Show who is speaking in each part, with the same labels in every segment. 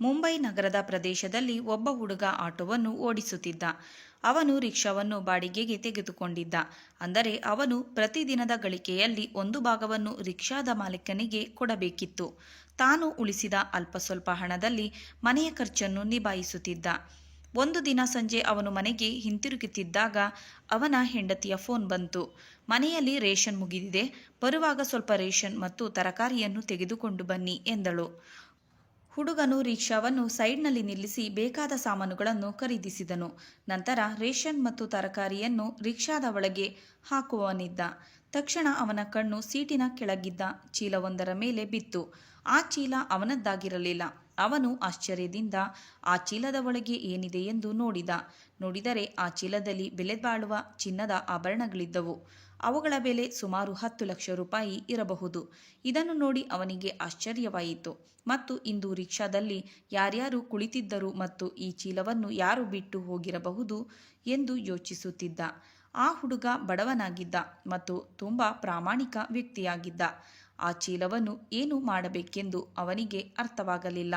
Speaker 1: ಮುಂಬೈ ನಗರದ ಪ್ರದೇಶದಲ್ಲಿ ಒಬ್ಬ ಹುಡುಗ ಆಟೋವನ್ನು ಓಡಿಸುತ್ತಿದ್ದ. ಅವನು ರಿಕ್ಷಾವನ್ನು ಬಾಡಿಗೆಗೆ ತೆಗೆದುಕೊಂಡಿದ್ದ. ಅಂದರೆ ಅವನು ಪ್ರತಿದಿನದ ಗಳಿಕೆಯಲ್ಲಿ ಒಂದು ಭಾಗವನ್ನು ರಿಕ್ಷಾದ ಮಾಲೀಕನಿಗೆ ಕೊಡಬೇಕಿತ್ತು. ತಾನು ಉಳಿಸಿದ ಅಲ್ಪ ಸ್ವಲ್ಪ ಹಣದಲ್ಲಿ ಮನೆಯ ಖರ್ಚನ್ನು ನಿಭಾಯಿಸುತ್ತಿದ್ದ. ಒಂದು ದಿನ ಸಂಜೆ ಅವನು ಮನೆಗೆ ಹಿಂತಿರುಗುತ್ತಿದ್ದಾಗ ಅವನ ಹೆಂಡತಿಯ ಫೋನ್ ಬಂತು. ಮನೆಯಲ್ಲಿ ರೇಷನ್ ಮುಗಿದಿದೆ. ಬರುವಾಗ ಸ್ವಲ್ಪ ರೇಷನ್ ಮತ್ತು ತರಕಾರಿಯನ್ನು ತೆಗೆದುಕೊಂಡು ಬನ್ನಿ ಎಂದಳು. ಹುಡುಗನು ರಿಕ್ಷಾವನ್ನು ಸೈಡ್ನಲ್ಲಿ ನಿಲ್ಲಿಸಿ ಬೇಕಾದ ಸಾಮಾನುಗಳನ್ನು ಖರೀದಿಸಿದನು. ನಂತರ ರೇಷನ್ ಮತ್ತು ತರಕಾರಿಯನ್ನು ರಿಕ್ಷಾದ ಒಳಗೆ ಹಾಕುವವನಿದ್ದ ತಕ್ಷಣ ಅವನ ಕಣ್ಣು ಸೀಟಿನ ಕೆಳಗಿದ್ದ ಚೀಲವೊಂದರ ಮೇಲೆ ಬಿತ್ತು. ಆ ಚೀಲ ಅವನದ್ದಾಗಿರಲಿಲ್ಲ. ಅವನು ಆಶ್ಚರ್ಯದಿಂದ, ಆ ಚೀಲದ ಒಳಗೆ ಏನಿದೆ? ಎಂದು ನೋಡಿದ. ನೋಡಿದರೆ ಆ ಚೀಲದಲ್ಲಿ ಬೆಲೆ ಬಾಳುವ ಚಿನ್ನದ ಆಭರಣಗಳಿದ್ದವು. ಅವುಗಳ ಬೆಲೆ ಸುಮಾರು ಹತ್ತು ಲಕ್ಷ ರೂಪಾಯಿ ಇರಬಹುದು. ಇದನ್ನು ನೋಡಿ ಅವನಿಗೆ ಆಶ್ಚರ್ಯವಾಯಿತು. ಮತ್ತು ಇಂದು ರಿಕ್ಷಾದಲ್ಲಿ ಯಾರ್ಯಾರು ಕುಳಿತಿದ್ದರು ಮತ್ತು ಈ ಚೀಲವನ್ನು ಯಾರು ಬಿಟ್ಟು ಹೋಗಿರಬಹುದು ಎಂದು ಯೋಚಿಸುತ್ತಿದ್ದ. ಆ ಹುಡುಗ ಬಡವನಾಗಿದ್ದ ಮತ್ತು ತುಂಬ ಪ್ರಾಮಾಣಿಕ ವ್ಯಕ್ತಿಯಾಗಿದ್ದ. ಆ ಚೀಲವನ್ನು ಏನು ಮಾಡಬೇಕೆಂದು ಅವನಿಗೆ ಅರ್ಥವಾಗಲಿಲ್ಲ.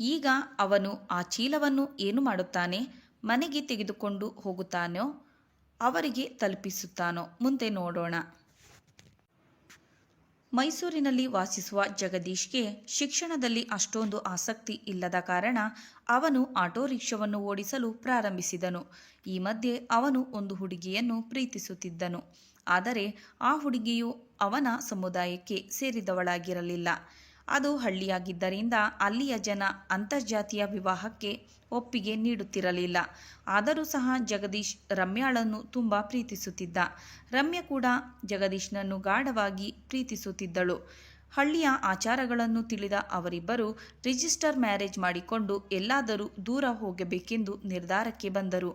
Speaker 1: ಈಗ ಅವನು ಆ ಚೀಲವನ್ನು ಏನು ಮಾಡುತ್ತಾನೆ? ಮನೆಗೆ ತೆಗೆದುಕೊಂಡು ಹೋಗುತ್ತಾನೋ? ಅವರಿಗೆ ತಲುಪಿಸುತ್ತಾನೋ? ಮುಂದೆ ನೋಡೋಣ. ಮೈಸೂರಿನಲ್ಲಿ ವಾಸಿಸುವ ಜಗದೀಶ್ಗೆ ಶಿಕ್ಷಣದಲ್ಲಿ ಅಷ್ಟೊಂದು ಆಸಕ್ತಿ ಇಲ್ಲದ ಕಾರಣ ಅವನು ಆಟೋ ರಿಕ್ಷಾವನ್ನು ಓಡಿಸಲು ಪ್ರಾರಂಭಿಸಿದನು. ಈ ಮಧ್ಯೆ ಅವನು ಒಂದು ಹುಡುಗಿಯನ್ನು ಪ್ರೀತಿಸುತ್ತಿದ್ದನು. ಆದರೆ ಆ ಹುಡುಗಿಯು ಅವನ ಸಮುದಾಯಕ್ಕೆ ಸೇರಿದವಳಾಗಿರಲಿಲ್ಲ. ಅದು ಹಳ್ಳಿಯಾಗಿದ್ದರಿಂದ ಅಲ್ಲಿಯ ಜನ ಅಂತರ್ಜಾತಿಯ ವಿವಾಹಕ್ಕೆ ಒಪ್ಪಿಗೆ ನೀಡುತ್ತಿರಲಿಲ್ಲ. ಆದರೂ ಸಹ ಜಗದೀಶ್ ರಮ್ಯಾಳನ್ನು ತುಂಬ ಪ್ರೀತಿಸುತ್ತಿದ್ದ. ರಮ್ಯ ಕೂಡ ಜಗದೀಶ್ನನ್ನು ಗಾಢವಾಗಿ ಪ್ರೀತಿಸುತ್ತಿದ್ದಳು. ಹಳ್ಳಿಯ ಆಚಾರಗಳನ್ನು ತಿಳಿದ ಅವರಿಬ್ಬರು ರಿಜಿಸ್ಟರ್ ಮ್ಯಾರೇಜ್ ಮಾಡಿಕೊಂಡು ಎಲ್ಲಾದರೂ ದೂರ ಹೋಗಬೇಕೆಂದು ನಿರ್ಧಾರಕ್ಕೆ ಬಂದರು.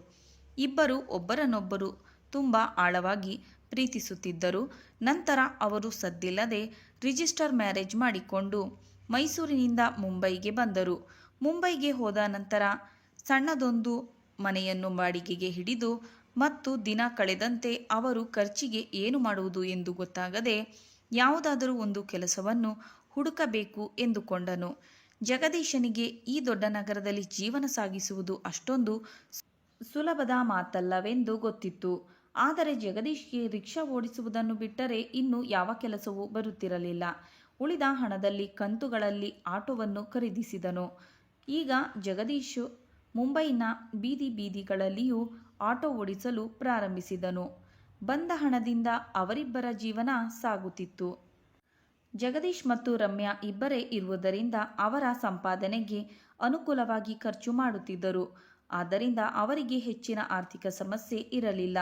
Speaker 1: ಇಬ್ಬರು ಒಬ್ಬರನ್ನೊಬ್ಬರು ತುಂಬ ಆಳವಾಗಿ ಪ್ರೀತಿಸುತ್ತಿದ್ದರು. ನಂತರ ಅವರು ಸದ್ದಿಲ್ಲದೆ ರಿಜಿಸ್ಟರ್ ಮ್ಯಾರೇಜ್ ಮಾಡಿಕೊಂಡು ಮೈಸೂರಿನಿಂದ ಮುಂಬೈಗೆ ಬಂದರು. ಮುಂಬೈಗೆ ಹೋದ ನಂತರ ಸಣ್ಣದೊಂದು ಮನೆಯನ್ನು ಬಾಡಿಗೆಗೆ ಹಿಡಿದು ಮತ್ತು ದಿನ ಕಳೆದಂತೆ ಅವರು ಖರ್ಚಿಗೆ ಏನು ಮಾಡುವುದು ಎಂದು ಗೊತ್ತಾಗದೆ ಯಾವುದಾದರೂ ಒಂದು ಕೆಲಸವನ್ನು ಹುಡುಕಬೇಕು ಎಂದುಕೊಂಡನು. ಜಗದೀಶನಿಗೆ ಈ ದೊಡ್ಡ ನಗರದಲ್ಲಿ ಜೀವನ ಸಾಗಿಸುವುದು ಅಷ್ಟೊಂದು ಸುಲಭದ ಮಾತಲ್ಲವೆಂದು ಗೊತ್ತಿತ್ತು. ಆದರೆ ಜಗದೀಶ್ಗೆ ರಿಕ್ಷಾ ಓಡಿಸುವುದನ್ನು ಬಿಟ್ಟರೆ ಇನ್ನು ಯಾವ ಕೆಲಸವೂ ಬರುತ್ತಿರಲಿಲ್ಲ. ಉಳಿದ ಹಣದಲ್ಲಿ ಕಂತುಗಳಲ್ಲಿ ಆಟೋವನ್ನು ಖರೀದಿಸಿದನು. ಈಗ ಜಗದೀಶ್ ಮುಂಬೈನ ಬೀದಿ ಬೀದಿಗಳಲ್ಲಿಯೂ ಆಟೋ ಓಡಿಸಲು ಪ್ರಾರಂಭಿಸಿದನು. ಬಂದ ಹಣದಿಂದ ಅವರಿಬ್ಬರ ಜೀವನ ಸಾಗುತ್ತಿತ್ತು. ಜಗದೀಶ್ ಮತ್ತು ರಮ್ಯಾ ಇಬ್ಬರೇ ಇರುವುದರಿಂದ ಅವರ ಸಂಪಾದನೆಗೆ ಅನುಕೂಲವಾಗಿ ಖರ್ಚು ಮಾಡುತ್ತಿದ್ದರು. ಆದ್ದರಿಂದ ಅವರಿಗೆ ಹೆಚ್ಚಿನ ಆರ್ಥಿಕ ಸಮಸ್ಯೆ ಇರಲಿಲ್ಲ.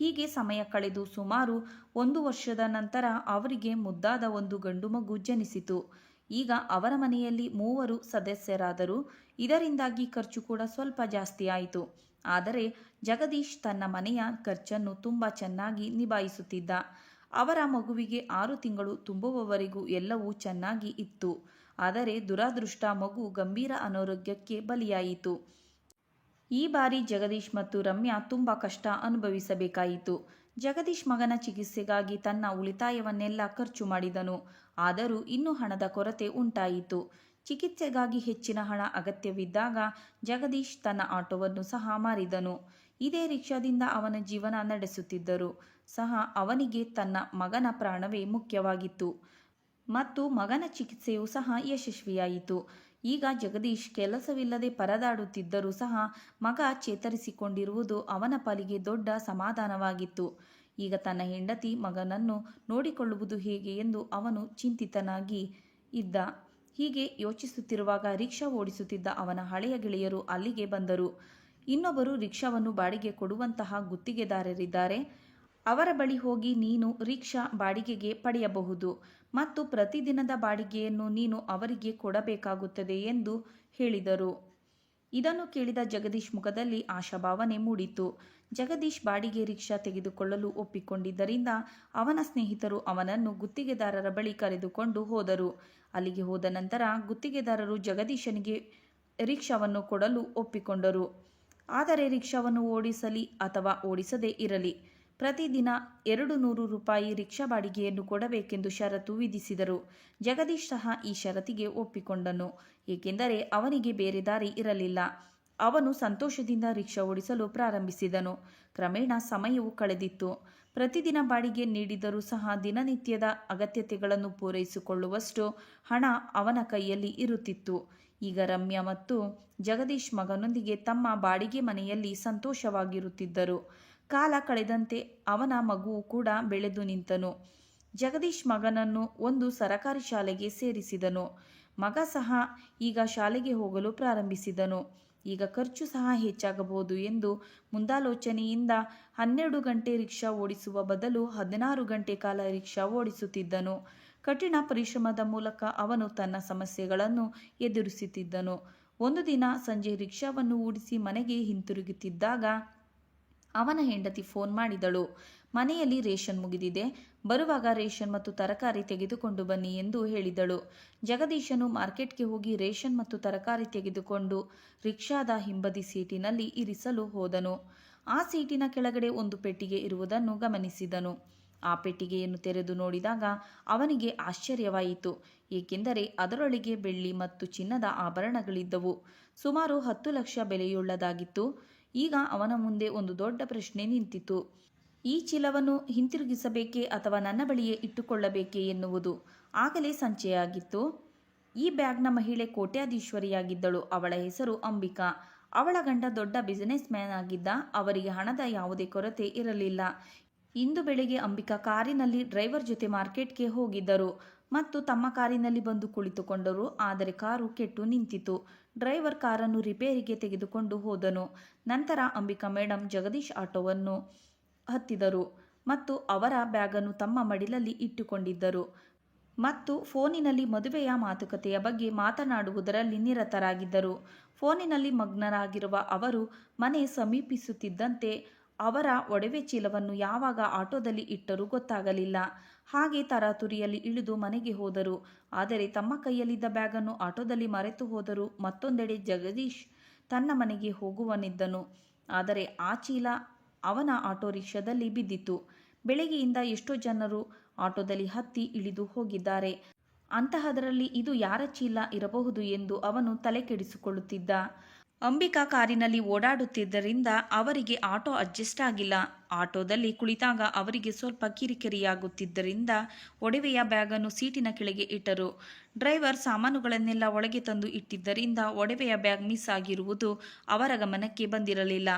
Speaker 1: ಹೀಗೆ ಸಮಯ ಕಳೆದು ಸುಮಾರು ಒಂದು ವರ್ಷದ ನಂತರ ಅವರಿಗೆ ಮುದ್ದಾದ ಒಂದು ಗಂಡು ಮಗು ಜನಿಸಿತು. ಈಗ ಅವರ ಮನೆಯಲ್ಲಿ ಮೂವರು ಸದಸ್ಯರಾದರು ಇದರಿಂದಾಗಿ ಖರ್ಚು ಕೂಡ ಸ್ವಲ್ಪ ಜಾಸ್ತಿ ಆಯಿತು. ಆದರೆ ಜಗದೀಶ್ ತನ್ನ ಮನೆಯ ಖರ್ಚನ್ನು ತುಂಬ ಚೆನ್ನಾಗಿ ನಿಭಾಯಿಸುತ್ತಿದ್ದ. ಅವರ ಮಗುವಿಗೆ ಆರು ತಿಂಗಳು ತುಂಬುವವರೆಗೂ ಎಲ್ಲವೂ ಚೆನ್ನಾಗಿ ಇತ್ತು. ಆದರೆ ದುರಾದೃಷ್ಟ ಮಗು ಗಂಭೀರ ಅನಾರೋಗ್ಯಕ್ಕೆ ಬಲಿಯಾಯಿತು. ಈ ಬಾರಿ ಜಗದೀಶ್ ಮತ್ತು ರಮ್ಯಾ ತುಂಬ ಕಷ್ಟ ಅನುಭವಿಸಬೇಕಾಯಿತು. ಜಗದೀಶ್ ಮಗನ ಚಿಕಿತ್ಸೆಗಾಗಿ ತನ್ನ ಉಳಿತಾಯವನ್ನೆಲ್ಲ ಖರ್ಚು ಮಾಡಿದನು. ಆದರೂ ಇನ್ನೂ ಹಣದ ಕೊರತೆ ಉಂಟಾಯಿತು. ಚಿಕಿತ್ಸೆಗಾಗಿ ಹೆಚ್ಚಿನ ಹಣ ಅಗತ್ಯವಿದ್ದಾಗ ಜಗದೀಶ್ ತನ್ನ ಆಟೋವನ್ನು ಸಹ ಮಾರಿದನು. ಇದೇ ರಿಕ್ಷಾದಿಂದ ಅವನ ಜೀವನ ನಡೆಸುತ್ತಿದ್ದರು. ಸಹ ಅವನಿಗೆ ತನ್ನ ಮಗನ ಪ್ರಾಣವೇ ಮುಖ್ಯವಾಗಿತ್ತು. ಮತ್ತು ಮಗನ ಚಿಕಿತ್ಸೆಯೂ ಸಹ ಯಶಸ್ವಿಯಾಯಿತು. ಈಗ ಜಗದೀಶ್ ಕೆಲಸವಿಲ್ಲದೆ ಪರದಾಡುತ್ತಿದ್ದರೂ ಸಹ ಮಗ ಚೇತರಿಸಿಕೊಂಡಿರುವುದು ಅವನ ಪಾಲಿಗೆ ದೊಡ್ಡ ಸಮಾಧಾನವಾಗಿತ್ತು. ಈಗ ತನ್ನ ಹೆಂಡತಿ ಮಗನನ್ನು ನೋಡಿಕೊಳ್ಳುವುದು ಹೇಗೆ ಎಂದು ಅವನು ಚಿಂತಿತನಾಗಿ ಇದ್ದ. ಹೀಗೆ ಯೋಚಿಸುತ್ತಿರುವಾಗ ರಿಕ್ಷಾ ಓಡಿಸುತ್ತಿದ್ದ ಅವನ ಹಳೆಯ ಗೆಳೆಯರು ಅಲ್ಲಿಗೆ ಬಂದರು. ಇನ್ನೊಬ್ಬರು ರಿಕ್ಷಾವನ್ನು ಬಾಡಿಗೆ ಕೊಡುವಂತಹ ಗುತ್ತಿಗೆದಾರರಿದ್ದಾರೆ. ಅವರ ಬಳಿ ಹೋಗಿ ನೀನು ರಿಕ್ಷಾ ಬಾಡಿಗೆಗೆ ಪಡೆಯಬಹುದು ಮತ್ತು ಪ್ರತಿದಿನದ ಬಾಡಿಗೆಯನ್ನು ನೀನು ಅವರಿಗೆ ಕೊಡಬೇಕಾಗುತ್ತದೆ ಎಂದು ಹೇಳಿದರು. ಇದನ್ನು ಕೇಳಿದ ಜಗದೀಶ್ ಮುಖದಲ್ಲಿ ಆಶಾಭಾವನೆ ಮೂಡಿತು. ಜಗದೀಶ್ ಬಾಡಿಗೆ ರಿಕ್ಷಾ ತೆಗೆದುಕೊಳ್ಳಲು ಒಪ್ಪಿಕೊಂಡಿದ್ದರಿಂದ ಅವನ ಸ್ನೇಹಿತರು ಅವನನ್ನು ಗುತ್ತಿಗೆದಾರರ ಬಳಿ ಕರೆದುಕೊಂಡು ಹೋದರು. ಅಲ್ಲಿಗೆ ಹೋದ ನಂತರ ಗುತ್ತಿಗೆದಾರರು ಜಗದೀಶನಿಗೆ ರಿಕ್ಷಾವನ್ನು ಕೊಡಲು ಒಪ್ಪಿಕೊಂಡರು. ಆದರೆ ರಿಕ್ಷಾವನ್ನು ಓಡಿಸಲಿ ಅಥವಾ ಓಡಿಸದೇ ಇರಲಿ. ಪ್ರತಿದಿನ ಎರಡು ನೂರು ರೂಪಾಯಿ ರಿಕ್ಷಾ ಬಾಡಿಗೆಯನ್ನು ಕೊಡಬೇಕೆಂದು ಷರತ್ತು ವಿಧಿಸಿದರು. ಜಗದೀಶ್ ಸಹ ಈ ಷರತ್ತಿಗೆ ಒಪ್ಪಿಕೊಂಡನು. ಏಕೆಂದರೆ ಅವನಿಗೆ ಬೇರೆ ದಾರಿ ಇರಲಿಲ್ಲ. ಅವನು ಸಂತೋಷದಿಂದ ರಿಕ್ಷಾ ಓಡಿಸಲು ಪ್ರಾರಂಭಿಸಿದನು. ಕ್ರಮೇಣ ಸಮಯವು ಕಳೆದಿತ್ತು. ಪ್ರತಿದಿನ ಬಾಡಿಗೆ ನೀಡಿದರೂ ಸಹ ದಿನನಿತ್ಯದ ಅಗತ್ಯತೆಗಳನ್ನು ಪೂರೈಸಿಕೊಳ್ಳುವಷ್ಟು ಹಣ ಅವನ ಕೈಯಲ್ಲಿ ಇರುತ್ತಿತ್ತು. ಈಗ ರಮ್ಯಾ ಮತ್ತು ಜಗದೀಶ್ ಮಗನೊಂದಿಗೆ ತಮ್ಮ ಬಾಡಿಗೆ ಮನೆಯಲ್ಲಿ ಸಂತೋಷವಾಗಿರುತ್ತಿದ್ದರು. ಕಾಲ ಕಳೆದಂತೆ ಅವನ ಮಗುವು ಕೂಡ ಬೆಳೆದು ನಿಂತನು. ಜಗದೀಶ್ ಮಗನನ್ನು ಒಂದು ಸರಕಾರಿ ಶಾಲೆಗೆ ಸೇರಿಸಿದನು. ಮಗ ಸಹ ಈಗ ಶಾಲೆಗೆ ಹೋಗಲು ಪ್ರಾರಂಭಿಸಿದನು. ಈಗ ಖರ್ಚು ಸಹ ಹೆಚ್ಚಾಗಬಹುದು ಎಂದು ಮುಂದಾಲೋಚನೆಯಿಂದ ಹನ್ನೆರಡು ಗಂಟೆ ರಿಕ್ಷಾ ಓಡಿಸುವ ಬದಲು ಹದಿನಾರು ಗಂಟೆ ಕಾಲ ರಿಕ್ಷಾ ಓಡಿಸುತ್ತಿದ್ದನು. ಕಠಿಣ ಪರಿಶ್ರಮದ ಮೂಲಕ ಅವನು ತನ್ನ ಸಮಸ್ಯೆಗಳನ್ನು ಎದುರಿಸುತ್ತಿದ್ದನು. ಒಂದು ದಿನ ಸಂಜೆ ರಿಕ್ಷಾವನ್ನು ಓಡಿಸಿ ಮನೆಗೆ ಹಿಂತಿರುಗುತ್ತಿದ್ದಾಗ ಅವನ ಹೆಂಡತಿ ಫೋನ್ ಮಾಡಿದಳು. ಮನೆಯಲ್ಲಿ ರೇಷನ್ ಮುಗಿದಿದೆ. ಬರುವಾಗ ರೇಷನ್ ಮತ್ತು ತರಕಾರಿ ತೆಗೆದುಕೊಂಡು ಬನ್ನಿ ಎಂದು ಹೇಳಿದಳು. ಜಗದೀಶನು ಮಾರ್ಕೆಟ್ಗೆ ಹೋಗಿ ರೇಷನ್ ಮತ್ತು ತರಕಾರಿ ತೆಗೆದುಕೊಂಡು ರಿಕ್ಷಾದ ಹಿಂಬದಿ ಸೀಟಿನಲ್ಲಿ ಇರಿಸಲು ಹೋದನು. ಆ ಸೀಟಿನ ಕೆಳಗಡೆ ಒಂದು ಪೆಟ್ಟಿಗೆ ಇರುವುದನ್ನು ಗಮನಿಸಿದನು. ಆ ಪೆಟ್ಟಿಗೆಯನ್ನು ತೆರೆದು ನೋಡಿದಾಗ ಅವನಿಗೆ ಆಶ್ಚರ್ಯವಾಯಿತು. ಏಕೆಂದರೆ ಅದರೊಳಗೆ ಬೆಳ್ಳಿ ಮತ್ತು ಚಿನ್ನದ ಆಭರಣಗಳಿದ್ದವು. ಸುಮಾರು ಹತ್ತು ಲಕ್ಷ ಬೆಲೆಯುಳ್ಳದಾಗಿತ್ತು. ಈಗ ಅವನ ಮುಂದೆ ಒಂದು ದೊಡ್ಡ ಪ್ರಶ್ನೆ ನಿಂತಿತು ಈ ಚೀಲವನ್ನು ಹಿಂತಿರುಗಿಸಬೇಕೇ ಅಥವಾ ನನ್ನ ಬಳಿಯೇ ಇಟ್ಟುಕೊಳ್ಳಬೇಕೇ ಎನ್ನುವುದು ಆಗಲೇ ಸಂಚೆಯಾಗಿತ್ತು. ಈ ಬ್ಯಾಗ್ನ ಮಹಿಳೆ ಕೋಟ್ಯಾಧೀಶ್ವರಿಯಾಗಿದ್ದಳು. ಅವಳ ಹೆಸರು ಅಂಬಿಕಾ. ಅವಳ ಗಂಡ ದೊಡ್ಡ ಬಿಸಿನೆಸ್ ಮ್ಯಾನ್ ಆಗಿದ್ದ. ಅವರಿಗೆ ಹಣದ ಯಾವುದೇ ಕೊರತೆ ಇರಲಿಲ್ಲ. ಇಂದು ಬೆಳಿಗ್ಗೆ ಅಂಬಿಕಾ ಕಾರಿನಲ್ಲಿ ಡ್ರೈವರ್ ಜೊತೆ ಮಾರ್ಕೆಟ್ಗೆ ಹೋಗಿದ್ದರು. ಮತ್ತು ತಮ್ಮ ಕಾರಿನಲ್ಲಿ ಬಂದು ಕುಳಿತುಕೊಂಡರು. ಆದರೆ ಕಾರು ಕೆಟ್ಟು ನಿಂತಿತು ಡ್ರೈವರ್ ಕಾರನ್ನು ರಿಪೇರಿಗೆ ತೆಗೆದುಕೊಂಡು ಹೋದನು. ನಂತರ ಅಂಬಿಕಾ ಮೇಡಮ್ ಜಗದೀಶ್ ಆಟೋವನ್ನು ಹತ್ತಿದರು ಮತ್ತು ಅವರ ಬ್ಯಾಗನ್ನು ತಮ್ಮ ಮಡಿಲಲ್ಲಿ ಇಟ್ಟುಕೊಂಡಿದ್ದರು. ಮತ್ತು ಫೋನಿನಲ್ಲಿ ಮದುವೆಯ ಮಾತುಕತೆಯ ಬಗ್ಗೆ ಮಾತನಾಡುವುದರಲ್ಲಿ ನಿರತರಾಗಿದ್ದರು. ಫೋನಿನಲ್ಲಿ ಮಗ್ನರಾಗಿರುವ ಅವರು ಮನೆ ಸಮೀಪಿಸುತ್ತಿದ್ದಂತೆ ಅವರ ಒಡವೆ ಚೀಲವನ್ನು ಯಾವಾಗ ಆಟೋದಲ್ಲಿ ಇಟ್ಟರೂ ಗೊತ್ತಾಗಲಿಲ್ಲ. ಹಾಗೆ ತರಾತುರಿಯಲ್ಲಿ ಇಳಿದು ಮನೆಗೆ ಹೋದರು. ಆದರೆ ತಮ್ಮ ಕೈಯಲ್ಲಿದ್ದ ಬ್ಯಾಗನ್ನು ಆಟೋದಲ್ಲಿ ಮರೆತು ಹೋದರು. ಮತ್ತೊಂದೆಡೆ ಜಗದೀಶ್ ತನ್ನ ಮನೆಗೆ ಹೋಗುವನಿದ್ದನು. ಆದರೆ ಆ ಚೀಲ ಅವನ ಆಟೋ ರಿಕ್ಷಾದಲ್ಲಿ ಬಿದ್ದಿತು ಬೆಳಗ್ಗೆಯಿಂದ ಎಷ್ಟೋ ಜನರು ಆಟೋದಲ್ಲಿ ಹತ್ತಿ ಇಳಿದು ಹೋಗಿದ್ದಾರೆ. ಅಂತಹದರಲ್ಲಿ ಇದು ಯಾರ ಚೀಲ ಇರಬಹುದು ಎಂದು ಅವನು ತಲೆ ಕೆಡಿಸಿಕೊಳ್ಳುತ್ತಿದ್ದ ಅಂಬಿಕಾ ಕಾರಿನಲ್ಲಿ ಓಡಾಡುತ್ತಿದ್ದರಿಂದ ಅವರಿಗೆ ಆಟೋ ಅಡ್ಜಸ್ಟ್ ಆಗಿಲ್ಲ. ಆಟೋದಲ್ಲಿ ಕುಳಿತಾಗ ಅವರಿಗೆ ಸ್ವಲ್ಪ ಕಿರಿಕಿರಿಯಾಗುತ್ತಿದ್ದರಿಂದ ಒಡವೆಯ ಬ್ಯಾಗನ್ನು ಸೀಟಿನ ಕೆಳಗೆ ಇಟ್ಟರು. ಡ್ರೈವರ್ ಸಾಮಾನುಗಳನ್ನೆಲ್ಲ ಒಳಗೆ ತಂದು ಇಟ್ಟಿದ್ದರಿಂದ ಒಡವೆಯ ಬ್ಯಾಗ್ ಮಿಸ್ ಆಗಿರುವುದು ಅವರ ಗಮನಕ್ಕೆ ಬಂದಿರಲಿಲ್ಲ.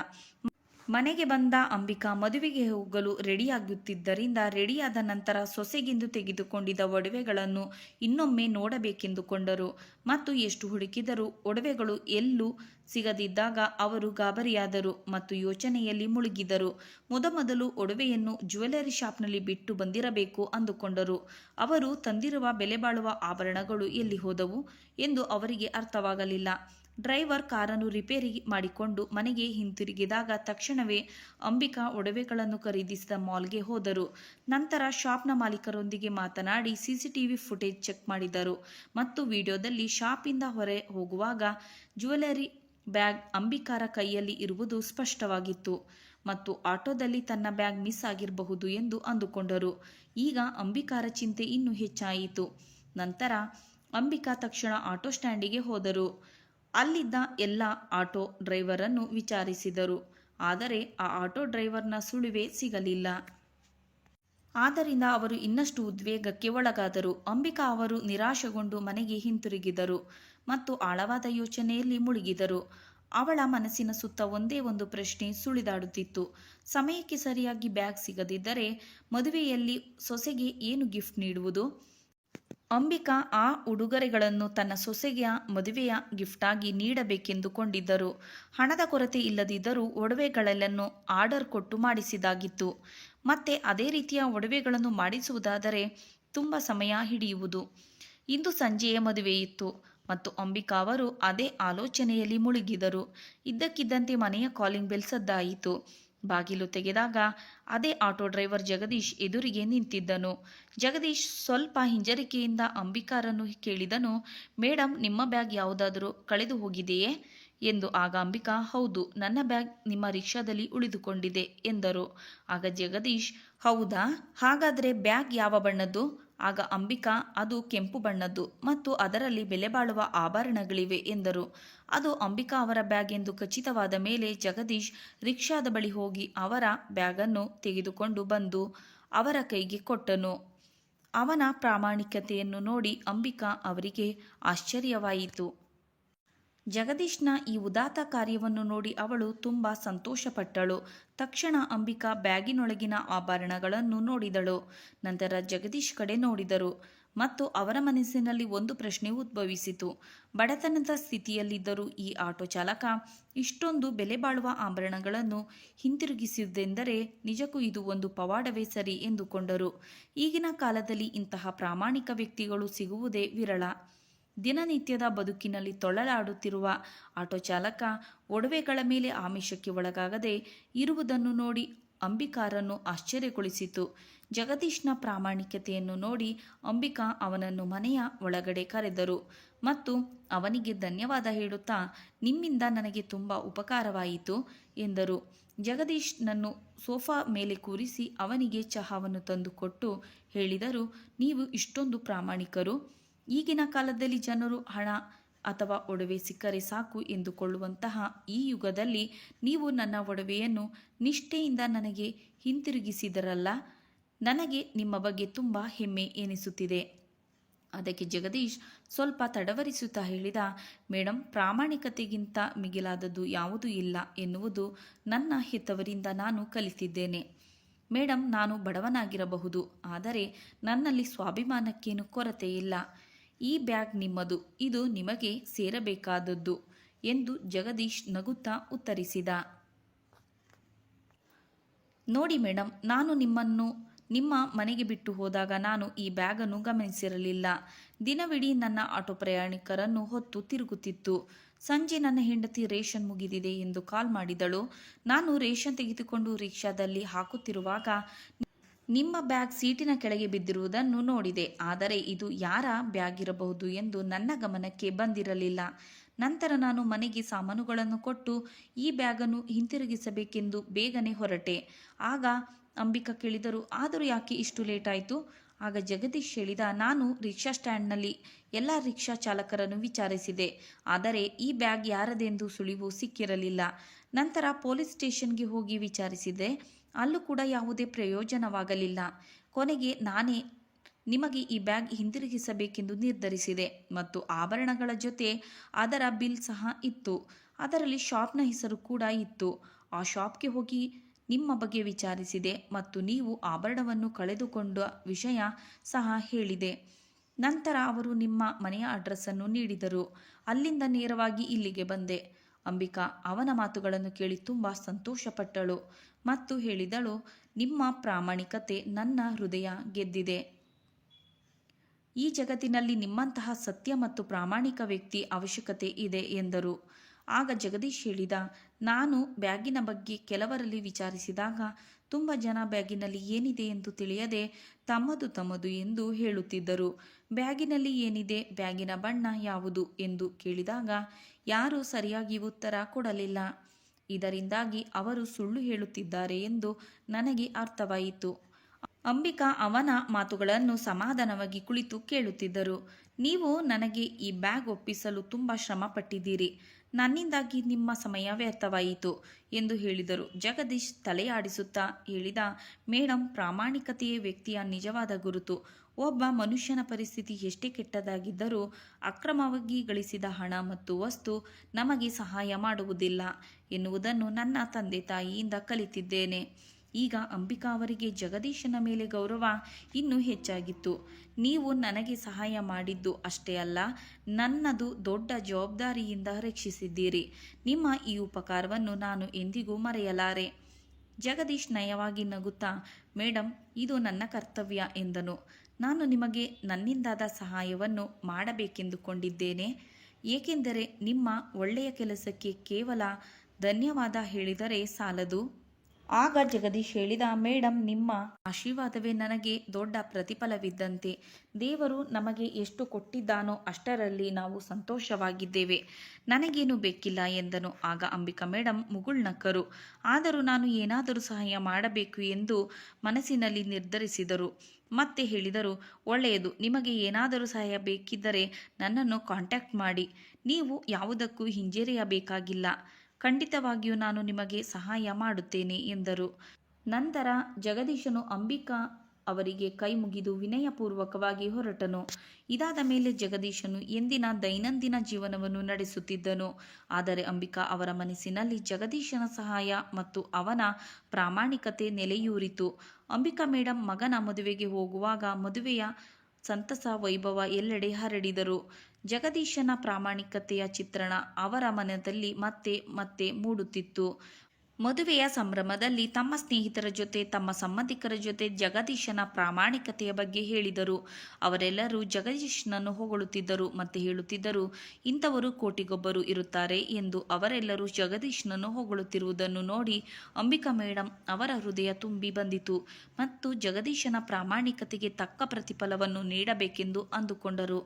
Speaker 1: ಮನೆಗೆ ಬಂದ ಅಂಬಿಕಾ ಮದುವೆಗೆ ಹೋಗಲು ರೆಡಿಯಾಗುತ್ತಿದ್ದರಿಂದ ರೆಡಿಯಾದ ನಂತರ ಸೊಸೆಗೆಂದು ತೆಗೆದುಕೊಂಡಿದ್ದ ಒಡವೆಗಳನ್ನು ಇನ್ನೊಮ್ಮೆ ನೋಡಬೇಕೆಂದುಕೊಂಡರು. ಮತ್ತು ಎಷ್ಟು ಹುಡುಕಿದರೂ ಒಡವೆಗಳು ಎಲ್ಲೂ ಸಿಗದಿದ್ದಾಗ ಅವರು ಗಾಬರಿಯಾದರು ಮತ್ತು ಯೋಚನೆಯಲ್ಲಿ ಮುಳುಗಿದರು. ಮೊದಮೊದಲು ಒಡವೆಯನ್ನು ಜ್ಯುವೆಲರಿ ಶಾಪ್ನಲ್ಲಿ ಬಿಟ್ಟು ಬಂದಿರಬೇಕು ಅಂದುಕೊಂಡರು. ಅವರು ತಂದಿರುವ ಬೆಲೆ ಬಾಳುವ ಆಭರಣಗಳು ಎಲ್ಲಿ ಹೋದವು ಎಂದು ಅವರಿಗೆ ಅರ್ಥವಾಗಲಿಲ್ಲ. ಡ್ರೈವರ್ ಕಾರನ್ನು ರಿಪೇರಿ ಮಾಡಿಕೊಂಡು ಮನೆಗೆ ಹಿಂತಿರುಗಿದಾಗ ತಕ್ಷಣವೇ ಅಂಬಿಕಾ ಒಡವೆಗಳನ್ನು ಖರೀದಿಸಿದ ಮಾಲ್ಗೆ ಹೋದರು. ನಂತರ ಶಾಪ್ನ ಮಾಲೀಕರೊಂದಿಗೆ ಮಾತನಾಡಿ ಸಿಸಿಟಿವಿ ಫುಟೇಜ್ ಚೆಕ್ ಮಾಡಿದರು ಮತ್ತು ವಿಡಿಯೋದಲ್ಲಿ ಶಾಪಿಂದ ಹೊರೆ ಹೋಗುವಾಗ ಜ್ಯುವೆಲರಿ ಬ್ಯಾಗ್ ಅಂಬಿಕಾರ ಕೈಯಲ್ಲಿ ಇರುವುದು ಸ್ಪಷ್ಟವಾಗಿತ್ತು ಮತ್ತು ಆಟೋದಲ್ಲಿ ತನ್ನ ಬ್ಯಾಗ್ ಮಿಸ್ ಆಗಿರಬಹುದು ಎಂದು ಅಂದುಕೊಂಡರು. ಈಗ ಅಂಬಿಕಾರ ಚಿಂತೆ ಇನ್ನೂ ಹೆಚ್ಚಾಯಿತು. ನಂತರ ಅಂಬಿಕಾ ತಕ್ಷಣ ಆಟೋ ಸ್ಟ್ಯಾಂಡಿಗೆ ಹೋದರು. ಅಲ್ಲಿದ್ದ ಎಲ್ಲ ಆಟೋ ಡ್ರೈವರನ್ನು ವಿಚಾರಿಸಿದರು. ಆದರೆ ಆ ಆಟೋ ಡ್ರೈವರ್ನ ಸುಳಿವೇ ಸಿಗಲಿಲ್ಲ. ಆದ್ದರಿಂದ ಅವರು ಇನ್ನಷ್ಟು ಉದ್ವೇಗಕ್ಕೆ ಒಳಗಾದರು. ಅಂಬಿಕಾ ಅವರು ನಿರಾಶೆಗೊಂಡು ಮನೆಗೆ ಹಿಂತಿರುಗಿದರು ಮತ್ತು ಆಳವಾದ ಯೋಚನೆಯಲ್ಲಿ ಮುಳುಗಿದರು. ಅವಳ ಮನಸ್ಸಿನ ಸುತ್ತ ಒಂದೇ ಒಂದು ಪ್ರಶ್ನೆ ಸುಳಿದಾಡುತ್ತಿತ್ತು. ಸಮಯಕ್ಕೆ ಸರಿಯಾಗಿ ಬ್ಯಾಗ್ ಸಿಗದಿದ್ದರೆ ಮದುವೆಯಲ್ಲಿ ಸೊಸೆಗೆ ಏನು ಗಿಫ್ಟ್ ನೀಡುವುದು? ಅಂಬಿಕಾ ಆ ಉಡುಗೊರೆಗಳನ್ನು ತನ್ನ ಸೊಸೆಗೆಯ ಮದುವೆಯ ಗಿಫ್ಟಾಗಿ ನೀಡಬೇಕೆಂದುಕೊಂಡಿದ್ದರು. ಹಣದ ಕೊರತೆ ಇಲ್ಲದಿದ್ದರೂ ಒಡವೆಗಳೆಲ್ಲನ್ನು ಆರ್ಡರ್ ಕೊಟ್ಟು ಮಾಡಿಸಿದಾಗಿತ್ತು. ಮತ್ತೆ ಅದೇ ರೀತಿಯ ಒಡವೆಗಳನ್ನು ಮಾಡಿಸುವುದಾದರೆ ತುಂಬ ಸಮಯ ಹಿಡಿಯುವುದು. ಇಂದು ಸಂಜೆಯ ಮದುವೆಯಿತ್ತು. ಮತ್ತು ಅಂಬಿಕಾ ಅವರು ಅದೇ ಆಲೋಚನೆಯಲ್ಲಿ ಮುಳುಗಿದರು. ಇದ್ದಕ್ಕಿದ್ದಂತೆ ಮನೆಯ ಕಾಲಿಂಗ್ ಬೆಲ್ ಸದ್ದಾಯಿತು. ಬಾಗಿಲು ತೆಗೆದಾಗ ಅದೇ ಆಟೋ ಡ್ರೈವರ್ ಜಗದೀಶ್ ಎದುರಿಗೆ ನಿಂತಿದ್ದನು. ಜಗದೀಶ್ ಸ್ವಲ್ಪ ಹಿಂಜರಿಕೆಯಿಂದ ಅಂಬಿಕಾರನ್ನು ಕೇಳಿದನು ಮೇಡಮ್ ನಿಮ್ಮ ಬ್ಯಾಗ್ ಯಾವುದಾದರೂ ಕಳೆದು ಹೋಗಿದೆಯೇ? ಎಂದು. ಆಗ ಅಂಬಿಕಾ, ಹೌದು, ನನ್ನ ಬ್ಯಾಗ್ ನಿಮ್ಮ ರಿಕ್ಷಾದಲ್ಲಿ ಉಳಿದುಕೊಂಡಿದೆ, ಎಂದರು. ಆಗ ಜಗದೀಶ್, ಹೌದಾ? ಹಾಗಾದರೆ ಬ್ಯಾಗ್ ಯಾವ ಬಣ್ಣದ್ದು? ಆಗ ಅಂಬಿಕಾ, ಅದು ಕೆಂಪು ಬಣ್ಣದ್ದು ಮತ್ತು ಅದರಲ್ಲಿ ಬೆಲೆಬಾಳುವ ಆಭರಣಗಳಿವೆ ಎಂದರು. ಅದು ಅಂಬಿಕಾ ಅವರ ಬ್ಯಾಗ್ ಎಂದು ಖಚಿತವಾದ ಮೇಲೆ ಜಗದೀಶ್ ರಿಕ್ಷಾದ ಬಳಿ ಹೋಗಿ ಅವರ ಬ್ಯಾಗನ್ನು ತೆಗೆದುಕೊಂಡು ಬಂದು ಅವರ ಕೈಗೆ ಕೊಟ್ಟನು. ಅವನ ಪ್ರಾಮಾಣಿಕತೆಯನ್ನು ನೋಡಿ ಅಂಬಿಕಾ ಅವರಿಗೆ ಆಶ್ಚರ್ಯವಾಯಿತು. ಜಗದೀಶ್ನ ಈ ಉದಾತ್ತ ಕಾರ್ಯವನ್ನು ನೋಡಿ ಅವಳು ತುಂಬ ಸಂತೋಷಪಟ್ಟಳು. ತಕ್ಷಣ ಅಂಬಿಕಾ ಬ್ಯಾಗಿನೊಳಗಿನ ಆಭರಣಗಳನ್ನು ನೋಡಿದಳು. ನಂತರ ಜಗದೀಶ್ ಕಡೆ ನೋಡಿದರು. ಮತ್ತು ಅವರ ಮನಸ್ಸಿನಲ್ಲಿ ಒಂದು ಪ್ರಶ್ನೆ ಉದ್ಭವಿಸಿತು. ಬಡತನದ ಸ್ಥಿತಿಯಲ್ಲಿದ್ದರೂ ಈ ಆಟೋ ಚಾಲಕ ಇಷ್ಟೊಂದು ಬೆಲೆ ಬಾಳುವ ಆಭರಣಗಳನ್ನು ಹಿಂತಿರುಗಿಸಿದ್ದೆಂದರೆ ನಿಜಕ್ಕೂ ಇದು ಒಂದು ಪವಾಡವೇ ಸರಿ ಎಂದುಕೊಂಡರು. ಈಗಿನ ಕಾಲದಲ್ಲಿ ಇಂತಹ ಪ್ರಾಮಾಣಿಕ ವ್ಯಕ್ತಿಗಳು ಸಿಗುವುದೇ ವಿರಳ. ದಿನನಿತ್ಯದ ಬದುಕಿನಲ್ಲಿ ತೊಳಲಾಡುತ್ತಿರುವ ಆಟೋ ಚಾಲಕ ಒಡವೆಗಳ ಮೇಲೆ ಆಮಿಷಕ್ಕೆ ಒಳಗಾಗದೆ ಇರುವುದನ್ನು ನೋಡಿ ಅಂಬಿಕಾರನ್ನು ಆಶ್ಚರ್ಯಗೊಳಿಸಿತು. ಜಗದೀಶ್ನ ಪ್ರಾಮಾಣಿಕತೆಯನ್ನು ನೋಡಿ ಅಂಬಿಕಾ ಅವನನ್ನು ಮನೆಯ ಒಳಗಡೆ ಕರೆದರು ಮತ್ತು ಅವನಿಗೆ ಧನ್ಯವಾದ ಹೇಳುತ್ತಾ, ನಿಮ್ಮಿಂದ ನನಗೆ ತುಂಬ ಉಪಕಾರವಾಯಿತು ಎಂದರು. ಜಗದೀಶ್ನನ್ನು ಸೋಫಾ ಮೇಲೆ ಕೂರಿಸಿ ಅವನಿಗೆ ಚಹಾವನ್ನು ತಂದುಕೊಟ್ಟು ಹೇಳಿದರು, ನೀವು ಇಷ್ಟೊಂದು ಪ್ರಾಮಾಣಿಕರು ಈಗಿನ ಕಾಲದಲ್ಲಿ ಜನರು ಹಣ ಅಥವಾ ಒಡವೆ ಸಿಕ್ಕರೆ ಸಾಕು ಎಂದುಕೊಳ್ಳುವಂತಹ ಈ ಯುಗದಲ್ಲಿ ನೀವು ನನ್ನ ಒಡವೆಯನ್ನು ನಿಷ್ಠೆಯಿಂದ ನನಗೆ ಹಿಂತಿರುಗಿಸಿದರಲ್ಲ, ನನಗೆ ನಿಮ್ಮ ಬಗ್ಗೆ ತುಂಬ ಹೆಮ್ಮೆ ಎನಿಸುತ್ತಿದೆ. ಅದಕ್ಕೆ ಜಗದೀಶ್ ಸ್ವಲ್ಪ ತಡವರಿಸುತ್ತಾ ಹೇಳಿದ ಮೇಡಮ್ ಪ್ರಾಮಾಣಿಕತೆಗಿಂತ ಮಿಗಿಲಾದದ್ದು ಯಾವುದೂ ಇಲ್ಲ ಎನ್ನುವುದು ನನ್ನ ಹೆತ್ತವರಿಂದ ನಾನು ಕಲಿತಿದ್ದೇನೆ. ಮೇಡಮ್ ನಾನು ಬಡವನಾಗಿರಬಹುದು, ಆದರೆ ನನ್ನಲ್ಲಿ ಸ್ವಾಭಿಮಾನಕ್ಕೇನು ಕೊರತೆ ಇಲ್ಲ ಈ ಬ್ಯಾಗ್ ನಿಮ್ಮದು, ಇದು ನಿಮಗೆ ಸೇರಬೇಕಾದದ್ದು ಎಂದು ಜಗದೀಶ್ ನಗುತ್ತಾ ಉತ್ತರಿಸಿದ. ನೋಡಿ ಮೇಡಮ್ ನಾನು ನಿಮ್ಮನ್ನು, ನಿಮ್ಮ ಮನೆಗೆ ಬಿಟ್ಟು ಹೋದಾಗ ನಾನು ಈ ಬ್ಯಾಗನ್ನು ಗಮನಿಸಿರಲಿಲ್ಲ. ದಿನವಿಡೀ ನನ್ನ ಆಟೋ ಪ್ರಯಾಣಿಕರನ್ನು ಹೊತ್ತು ತಿರುಗುತ್ತಿತ್ತು. ಸಂಜೆ ನನ್ನ ಹೆಂಡತಿ ರೇಷನ್ ಮುಗಿದಿದೆ ಎಂದು ಕಾಲ್ ಮಾಡಿದಳು. ನಾನು ರೇಷನ್ ತೆಗೆದುಕೊಂಡು ರಿಕ್ಷಾದಲ್ಲಿ ಹಾಕುತ್ತಿರುವಾಗ ನಿಮ್ಮ ಬ್ಯಾಗ್ ಸೀಟಿನ ಕೆಳಗೆ ಬಿದ್ದಿರುವುದನ್ನು ನೋಡಿದೆ. ಆದರೆ ಇದು ಯಾರ ಬ್ಯಾಗ್ ಇರಬಹುದು ಎಂದು ನನ್ನ ಗಮನಕ್ಕೆ ಬಂದಿರಲಿಲ್ಲ. ನಂತರ ನಾನು ಮನೆಗೆ ಸಾಮಾನುಗಳನ್ನು ಕೊಟ್ಟು ಈ ಬ್ಯಾಗನ್ನು ಹಿಂತಿರುಗಿಸಬೇಕೆಂದು ಬೇಗನೆ ಹೊರಟೆ. ಆಗ ಅಂಬಿಕಾ ಕೇಳಿದರು, ಆದರೂ ಯಾಕೆ ಇಷ್ಟು ಲೇಟ್ ಆಯಿತು? ಆಗ ಜಗದೀಶ್ ಹೇಳಿದ, ನಾನು ರಿಕ್ಷಾ ಸ್ಟ್ಯಾಂಡ್ನಲ್ಲಿ ಎಲ್ಲ ರಿಕ್ಷಾ ಚಾಲಕರನ್ನು ವಿಚಾರಿಸಿದೆ. ಆದರೆ ಈ ಬ್ಯಾಗ್ ಯಾರದೆಂದು ಸುಳಿವು ಸಿಕ್ಕಿರಲಿಲ್ಲ. ನಂತರ ಪೊಲೀಸ್ ಸ್ಟೇಷನ್ಗೆ ಹೋಗಿ ವಿಚಾರಿಸಿದೆ. ಅಲ್ಲೂ ಕೂಡ ಯಾವುದೇ ಪ್ರಯೋಜನವಾಗಲಿಲ್ಲ. ಕೊನೆಗೆ ನಾನೇ ನಿಮಗೆ ಈ ಬ್ಯಾಗ್ ಹಿಂದಿರುಗಿಸಬೇಕೆಂದು ನಿರ್ಧರಿಸಿದೆ. ಮತ್ತು ಆಭರಣಗಳ ಜೊತೆ ಅದರ ಬಿಲ್ ಸಹ ಇತ್ತು. ಅದರಲ್ಲಿ ಶಾಪ್ನ ಹೆಸರು ಕೂಡ ಇತ್ತು. ಆ ಶಾಪ್ಗೆ ಹೋಗಿ ನಿಮ್ಮ ಬಗ್ಗೆ ವಿಚಾರಿಸಿದೆ ಮತ್ತು ನೀವು ಆಭರಣವನ್ನು ಕಳೆದುಕೊಂಡ ವಿಷಯ ಸಹ ಹೇಳಿದೆ. ನಂತರ ಅವರು ನಿಮ್ಮ ಮನೆಯ ಅಡ್ರೆಸ್ಸನ್ನು ನೀಡಿದರು. ಅಲ್ಲಿಂದ ನೇರವಾಗಿ ಇಲ್ಲಿಗೆ ಬಂದೆ. ಅಂಬಿಕಾ ಅವನ ಮಾತುಗಳನ್ನು ಕೇಳಿ ತುಂಬ ಸಂತೋಷಪಟ್ಟಳು. ಮತ್ತು ಹೇಳಿದಳು, ನಿಮ್ಮ ಪ್ರಾಮಾಣಿಕತೆ ನನ್ನ ಹೃದಯ ಗೆದ್ದಿದೆ. ಈ ಜಗತ್ತಿನಲ್ಲಿ ನಿಮ್ಮಂತಹ ಸತ್ಯ ಮತ್ತು ಪ್ರಾಮಾಣಿಕ ವ್ಯಕ್ತಿ ಅವಶ್ಯಕತೆ ಇದೆ ಎಂದರು. ಆಗ ಜಗದೀಶ್ ಹೇಳಿದ, ನಾನು ಬ್ಯಾಗಿನ ಬಗ್ಗೆ ಕೆಲವರಲ್ಲಿ ವಿಚಾರಿಸಿದಾಗ ತುಂಬ ಜನ ಬ್ಯಾಗಿನಲ್ಲಿ ಏನಿದೆ ಎಂದು ತಿಳಿಯದೆ ತಮ್ಮದು ತಮ್ಮದು ಎಂದು ಹೇಳುತ್ತಿದ್ದರು. ಬ್ಯಾಗಿನಲ್ಲಿ ಏನಿದೆ, ಬ್ಯಾಗಿನ ಬಣ್ಣ ಯಾವುದು ಎಂದು ಕೇಳಿದಾಗ, ಯಾರೂ ಸರಿಯಾಗಿ ಉತ್ತರ ಕೊಡಲಿಲ್ಲ. ಇದರಿಂದಾಗಿ ಅವರು ಸುಳ್ಳು ಹೇಳುತ್ತಿದ್ದಾರೆ ಎಂದು ನನಗೆ ಅರ್ಥವಾಯಿತು. ಅಂಬಿಕಾ ಅವನ ಮಾತುಗಳನ್ನು ಸಮಾಧಾನವಾಗಿ ಕುಳಿತು ಕೇಳುತ್ತಿದ್ದರು. ನೀವು ನನಗೆ ಈ ಬ್ಯಾಗ್ ಒಪ್ಪಿಸಲು ತುಂಬ ಶ್ರಮಪಟ್ಟಿದ್ದೀರಿ. ನನ್ನಿಂದಾಗಿ ನಿಮ್ಮ ಸಮಯ ವ್ಯರ್ಥವಾಯಿತು ಎಂದು ಹೇಳಿದರು. ಜಗದೀಶ್ ತಲೆಯಾಡಿಸುತ್ತಾ ಹೇಳಿದ ಮೇಡಮ್ ಪ್ರಾಮಾಣಿಕತೆಯೇ ವ್ಯಕ್ತಿಯ ನಿಜವಾದ ಗುರುತು. ಒಬ್ಬ ಮನುಷ್ಯನ ಪರಿಸ್ಥಿತಿ ಎಷ್ಟೇ ಕೆಟ್ಟದಾಗಿದ್ದರೂ ಅಕ್ರಮವಾಗಿ ಗಳಿಸಿದ ಹಣ ಮತ್ತು ವಸ್ತು ನಮಗೆ ಸಹಾಯ ಮಾಡುವುದಿಲ್ಲ ಎನ್ನುವುದನ್ನು ನನ್ನ ತಂದೆ ತಾಯಿಯಿಂದ ಕಲಿತಿದ್ದೇನೆ. ಈಗ ಅಂಬಿಕಾ ಅವರಿಗೆ ಜಗದೀಶನ ಮೇಲೆ ಗೌರವ ಇನ್ನೂ ಹೆಚ್ಚಾಗಿತ್ತು. ನೀವು ನನಗೆ ಸಹಾಯ ಮಾಡಿದ್ದು ಅಷ್ಟೇ ಅಲ್ಲ, ನನ್ನದು ದೊಡ್ಡ ಜವಾಬ್ದಾರಿಯಿಂದ ರಕ್ಷಿಸಿದ್ದೀರಿ. ನಿಮ್ಮ ಈ ಉಪಕಾರವನ್ನು ನಾನು ಎಂದಿಗೂ ಮರೆಯಲಾರೆ. ಜಗದೀಶ್ ನಯವಾಗಿ ನಗುತ್ತಾ ಮೇಡಮ್ ಇದು ನನ್ನ ಕರ್ತವ್ಯ ಎಂದನು. ನಾನು ನಿಮಗೆ ನನ್ನಿಂದಾದ ಸಹಾಯವನ್ನು ಮಾಡಬೇಕೆಂದುಕೊಂಡಿದ್ದೇನೆ. ಏಕೆಂದರೆ ನಿಮ್ಮ ಒಳ್ಳೆಯ ಕೆಲಸಕ್ಕೆ ಕೇವಲ ಧನ್ಯವಾದ ಹೇಳಿದರೆ ಸಾಲದು. ಆಗ ಜಗದೀಶ್ ಹೇಳಿದ ಮೇಡಮ್ ನಿಮ್ಮ ಆಶೀರ್ವಾದವೇ ನನಗೆ ದೊಡ್ಡ ಪ್ರತಿಫಲವಿದ್ದಂತೆ. ದೇವರು ನಮಗೆ ಎಷ್ಟು ಕೊಟ್ಟಿದ್ದಾನೋ ಅಷ್ಟರಲ್ಲಿ ನಾವು ಸಂತೋಷವಾಗಿದ್ದೇವೆ. ನನಗೇನು ಬೇಕಿಲ್ಲ ಎಂದನು. ಆಗ ಅಂಬಿಕಾ ಮೇಡಮ್ ಮುಗುಳ್ನಕ್ಕರು ಆದರೂ ನಾನು ಏನಾದರೂ ಸಹಾಯ ಮಾಡಬೇಕು ಎಂದು ಮನಸ್ಸಿನಲ್ಲಿ ನಿರ್ಧರಿಸಿದರು. ಮತ್ತೆ ಹೇಳಿದರು, ಒಳ್ಳೆಯದು. ನಿಮಗೆ ಏನಾದರೂ ಸಹಾಯ ಬೇಕಿದ್ದರೆ ನನ್ನನ್ನು ಕಾಂಟ್ಯಾಕ್ಟ್ ಮಾಡಿ. ನೀವು ಯಾವುದಕ್ಕೂ ಹಿಂಜರಿಯಬೇಕಾಗಿಲ್ಲ. ಖಂಡಿತವಾಗಿಯೂ ನಾನು ನಿಮಗೆ ಸಹಾಯ ಮಾಡುತ್ತೇನೆ ಎಂದರು. ನಂತರ ಜಗದೀಶನು ಅಂಬಿಕಾ ಅವರಿಗೆ ಕೈ ಮುಗಿದು ವಿನಯಪೂರ್ವಕವಾಗಿ ಹೊರಟನು. ಇದಾದ ಮೇಲೆ ಜಗದೀಶನು ಎಂದಿನ ದೈನಂದಿನ ಜೀವನವನ್ನು ನಡೆಸುತ್ತಿದ್ದನು. ಆದರೆ ಅಂಬಿಕಾ ಅವರ ಮನಸ್ಸಿನಲ್ಲಿ ಜಗದೀಶನ ಸಹಾಯ ಮತ್ತು ಅವನ ಪ್ರಾಮಾಣಿಕತೆ ನೆಲೆಯೂರಿತು. ಅಂಬಿಕಾ ಮೇಡಮ್ ಮಗನ ಮದುವೆಗೆ ಹೋಗುವಾಗ ಮದುವೆಯ ಸಂತಸ ವೈಭವ ಎಲ್ಲೆಡೆ ಹರಡಿದರು. ಜಗದೀಶನ ಪ್ರಾಮಾಣಿಕತೆಯ ಚಿತ್ರಣ ಅವರ ಮನದಲ್ಲಿ ಮತ್ತೆ ಮತ್ತೆ ಮೂಡುತ್ತಿತ್ತು. ಮದುವೆಯ ಸಂಭ್ರಮದಲ್ಲಿ ತಮ್ಮ ಸ್ನೇಹಿತರ ಜೊತೆ, ತಮ್ಮ ಸಂಬಂಧಿಕರ ಜೊತೆ ಜಗದೀಶನ ಪ್ರಾಮಾಣಿಕತೆಯ ಬಗ್ಗೆ ಹೇಳಿದರು. ಅವರೆಲ್ಲರೂ ಜಗದೀಶನನ್ನು ಹೊಗಳುತ್ತಿದ್ದರು ಮತ್ತೆ ಹೇಳುತ್ತಿದ್ದರು, ಇಂಥವರು ಕೋಟಿಗೊಬ್ಬರು ಇರುತ್ತಾರೆ ಎಂದು ಅವರೆಲ್ಲರೂ ಜಗದೀಶನನ್ನು ಹೊಗಳುತ್ತಿರುವುದನ್ನು ನೋಡಿ ಅಂಬಿಕಾ ಮೇಡಂ ಅವರ ಹೃದಯ ತುಂಬಿ ಬಂದಿತು ಮತ್ತು ಜಗದೀಶನ ಪ್ರಾಮಾಣಿಕತೆಗೆ ತಕ್ಕ ಪ್ರತಿಫಲವನ್ನು ನೀಡಬೇಕೆಂದು ಅಂದುಕೊಂಡರು.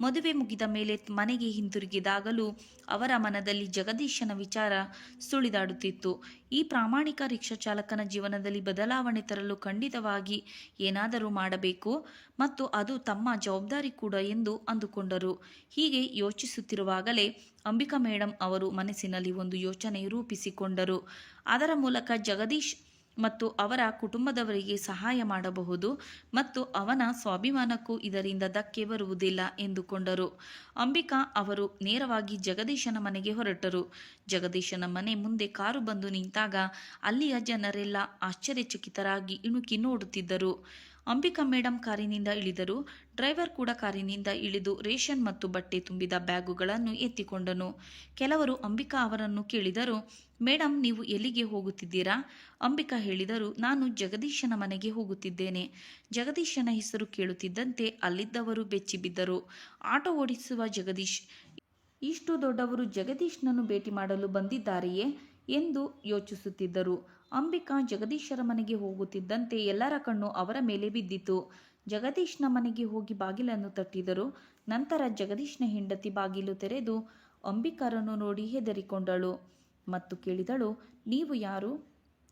Speaker 1: ಮದುವೆ ಮುಗಿದ ಮೇಲೆ ಮನೆಗೆ ಹಿಂತಿರುಗಿದಾಗಲೂ ಅವರ ಮನದಲ್ಲಿ ಜಗದೀಶನ ವಿಚಾರ ಸುಳಿದಾಡುತ್ತಿತ್ತು. ಈ ಪ್ರಾಮಾಣಿಕ ರಿಕ್ಷಾ ಚಾಲಕನ ಜೀವನದಲ್ಲಿ ಬದಲಾವಣೆ ತರಲು ಖಂಡಿತವಾಗಿ ಏನಾದರೂ ಮಾಡಬೇಕು ಮತ್ತು ಅದು ತಮ್ಮ ಜವಾಬ್ದಾರಿ ಕೂಡ ಎಂದು ಅಂದುಕೊಂಡರು. ಹೀಗೆ ಯೋಚಿಸುತ್ತಿರುವಾಗಲೇ ಅಂಬಿಕಾ ಮೇಡಮ್ ಅವರು ಮನಸ್ಸಿನಲ್ಲಿ ಒಂದು ಯೋಚನೆ ರೂಪಿಸಿಕೊಂಡರು. ಅದರ ಮೂಲಕ ಜಗದೀಶ್ ಮತ್ತು ಅವರ ಕುಟುಂಬದವರಿಗೆ ಸಹಾಯ ಮಾಡಬಹುದು ಮತ್ತು ಅವನ ಸ್ವಾಭಿಮಾನಕ್ಕೂ ಇದರಿಂದ ಧಕ್ಕೆ ಬರುವುದಿಲ್ಲ ಎಂದುಕೊಂಡರು. ಅಂಬಿಕಾ ಅವರು ನೇರವಾಗಿ ಜಗದೀಶನ ಮನೆಗೆ ಹೊರಟರು. ಜಗದೀಶನ ಮನೆ ಮುಂದೆ ಕಾರು ಬಂದು ನಿಂತಾಗ ಅಲ್ಲಿಯ ಜನರೆಲ್ಲ ಆಶ್ಚರ್ಯಚಕಿತರಾಗಿ ಇಣುಕಿ ನೋಡುತ್ತಿದ್ದರು. ಅಂಬಿಕಾ ಮೇಡಂ ಕಾರಿನಿಂದ ಇಳಿದರು ಡ್ರೈವರ್ ಕೂಡ ಕಾರಿನಿಂದ ಇಳಿದು ರೇಷನ್ ಮತ್ತು ಬಟ್ಟೆ ತುಂಬಿದ ಬ್ಯಾಗುಗಳನ್ನು ಎತ್ತಿಕೊಂಡನು. ಕೆಲವರು ಅಂಬಿಕಾ ಅವರನ್ನು ಕೇಳಿದರು, ಮೇಡಂ, ನೀವು ಎಲ್ಲಿಗೆ ಹೋಗುತ್ತಿದ್ದೀರಾ? ಅಂಬಿಕಾ ಹೇಳಿದರು, ನಾನು ಜಗದೀಶನ ಮನೆಗೆ ಹೋಗುತ್ತಿದ್ದೇನೆ. ಜಗದೀಶನ ಹೆಸರು ಕೇಳುತ್ತಿದ್ದಂತೆ ಅಲ್ಲಿದ್ದವರು ಬೆಚ್ಚಿಬಿದ್ದರು ಆಟೋ ಓಡಿಸುವ ಜಗದೀಶ್, ಇಷ್ಟು ದೊಡ್ಡವರು ಜಗದೀಶ್ನನ್ನು ಭೇಟಿ ಮಾಡಲು ಬಂದಿದ್ದಾರೆಯೇ? ಎಂದು ಯೋಚಿಸುತ್ತಿದ್ದರು. ಅಂಬಿಕಾ ಜಗದೀಶರ ಮನೆಗೆ ಹೋಗುತ್ತಿದ್ದಂತೆ ಎಲ್ಲರ ಕಣ್ಣು ಅವರ ಮೇಲೆ ಬಿದ್ದಿತು. ಜಗದೀಶ್ನ ಮನೆಗೆ ಹೋಗಿ ಬಾಗಿಲನ್ನು ತಟ್ಟಿದರು. ನಂತರ ಜಗದೀಶ್ನ ಹೆಂಡತಿ ಬಾಗಿಲು ತೆರೆದು ಅಂಬಿಕಾರನ್ನು ನೋಡಿ ಹೆದರಿಕೊಂಡಳು. ಮತ್ತು ಕೇಳಿದಳು, ನೀವು ಯಾರು?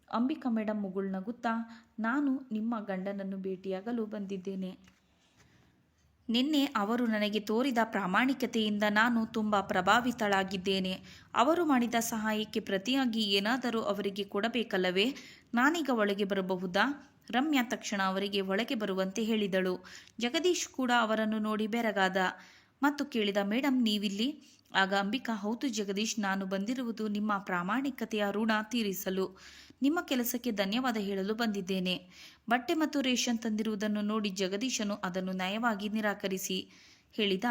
Speaker 1: ಅಂಬಿಕಾ ಮೇಡಮ್ ಮುಗುಳ್ನಗುತ್ತಾ ನಾನು ನಿಮ್ಮ ಗಂಡನನ್ನು ಭೇಟಿಯಾಗಲು ಬಂದಿದ್ದೇನೆ. ನಿನ್ನೆ ಅವರು ನನಗೆ ತೋರಿದ ಪ್ರಾಮಾಣಿಕತೆಯಿಂದ ನಾನು ತುಂಬ ಪ್ರಭಾವಿತಳಾಗಿದ್ದೇನೆ. ಅವರು ಮಾಡಿದ ಸಹಾಯಕ್ಕೆ ಪ್ರತಿಯಾಗಿ ಏನಾದರೂ ಅವರಿಗೆ ಕೊಡಬೇಕಲ್ಲವೇ? ನಾನೀಗ ಒಳಗೆ ಬರಬಹುದಾ? ರಮ್ಯಾ ತಕ್ಷಣ ಅವರಿಗೆ ಒಳಗೆ ಬರುವಂತೆ ಹೇಳಿದಳು. ಜಗದೀಶ್ ಕೂಡ ಅವರನ್ನು ನೋಡಿ ಬೆರಗಾದ. ಮತ್ತು ಕೇಳಿದ ಮೇಡಮ್ ನೀವಿಲ್ಲಿ ಆಗ ಅಂಬಿಕಾ, ಹೌದು ಜಗದೀಶ್, ನಾನು ಬಂದಿರುವುದು ನಿಮ್ಮ ಪ್ರಾಮಾಣಿಕತೆಯ ಋಣ ತೀರಿಸಲು. ನಿಮ್ಮ ಕೆಲಸಕ್ಕೆ ಧನ್ಯವಾದ ಹೇಳಲು ಬಂದಿದ್ದೇನೆ. ಬಟ್ಟೆ ಮತ್ತು ರೇಷನ್ ತಂದಿರುವುದನ್ನು ನೋಡಿ ಜಗದೀಶನು ಅದನ್ನು ನಯವಾಗಿ ನಿರಾಕರಿಸಿ ಹೇಳಿದ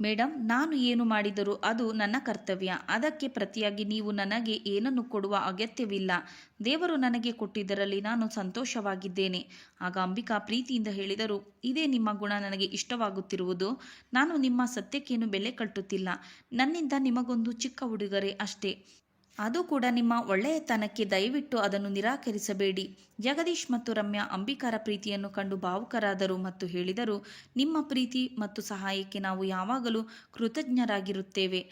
Speaker 1: ಮೇಡಮ್ ನಾನು ಏನು ಮಾಡಿದರೂ ಅದು ನನ್ನ ಕರ್ತವ್ಯ. ಅದಕ್ಕೆ ಪ್ರತಿಯಾಗಿ ನೀವು ನನಗೆ ಏನನ್ನು ಕೊಡುವ ಅಗತ್ಯವಿಲ್ಲ. ದೇವರು ನನಗೆ ಕೊಟ್ಟಿದ್ದರಲ್ಲಿ ನಾನು ಸಂತೋಷವಾಗಿದ್ದೇನೆ ಆಗ ಅಂಬಿಕಾ ಪ್ರೀತಿಯಿಂದ ಹೇಳಿದರು, ಇದೇ ನಿಮ್ಮ ಗುಣ ನನಗೆ ಇಷ್ಟವಾಗುತ್ತಿರುವುದು. ನಾನು ನಿಮ್ಮ ಸತ್ಯಕ್ಕೇನು ಬೆಲೆ ಕಟ್ಟುತ್ತಿಲ್ಲ. ನನ್ನಿಂದ ನಿಮಗೊಂದು ಚಿಕ್ಕ ಉಡುಗೊರೆ ಅಷ್ಟೇ. ಅದು ಕೂಡ ನಿಮ್ಮ ಒಳ್ಳೆಯತನಕ್ಕೆ ದಯವಿಟ್ಟು ಅದನ್ನು ನಿರಾಕರಿಸಬೇಡಿ. ಜಗದೀಶ್ ಮತ್ತು ರಮ್ಯಾ ಅಂಬಿಕಾರ ಪ್ರೀತಿಯನ್ನು ಕಂಡು ಭಾವುಕರಾದರು ಮತ್ತು ಹೇಳಿದರು, ನಿಮ್ಮ ಪ್ರೀತಿ ಮತ್ತು ಸಹಾಯಕ್ಕೆ ನಾವು ಯಾವಾಗಲೂ ಕೃತಜ್ಞರಾಗಿರುತ್ತೇವೆ.